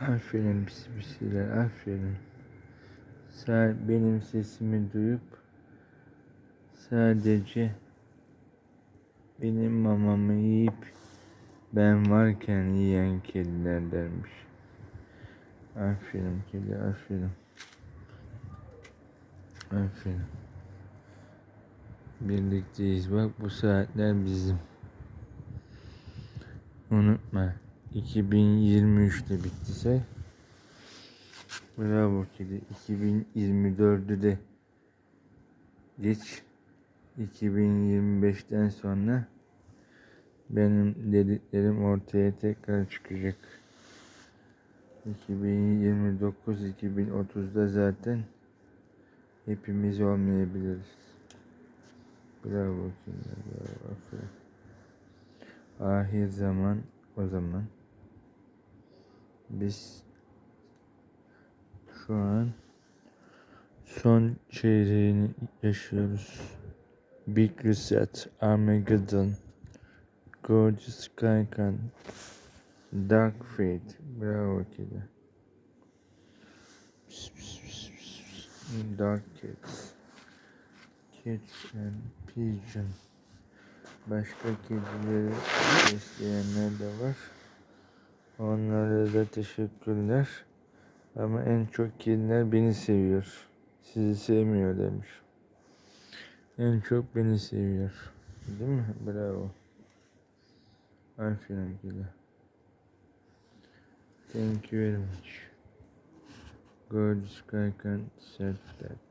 Aferin pis pisler, aferin. Sen benim sesimi duyup sadece benim mamamı yiyip ben varken yiyen kediler dermiş. Aferin kedi, aferin. Aferin. Birlikteyiz. Bak bu saatler bizim. Unutma. 2023'te bittiyse Bravo kedi. 2024'ü de geç. 2025'ten sonra benim dediklerim ortaya tekrar çıkacak. 2029-2030'da zaten hepimiz olmayabiliriz. Bravo. Bravo. Aferin. Ahir zaman o zaman biz şu an son çeyreğini yaşıyoruz. Big Reset, Armageddon, Gorgeous Skycan, Dark Fate, bravo kedi. Dark Cats, Cats and Pigeon. Başka kedileri besleyenler de var. Onlara da teşekkürler. Ama en çok kediler beni seviyor. Sizi sevmiyor demiş. En çok beni seviyor. Değil mi? Bravo. Aferin kedi. Thank you very much. God, Sky can said that.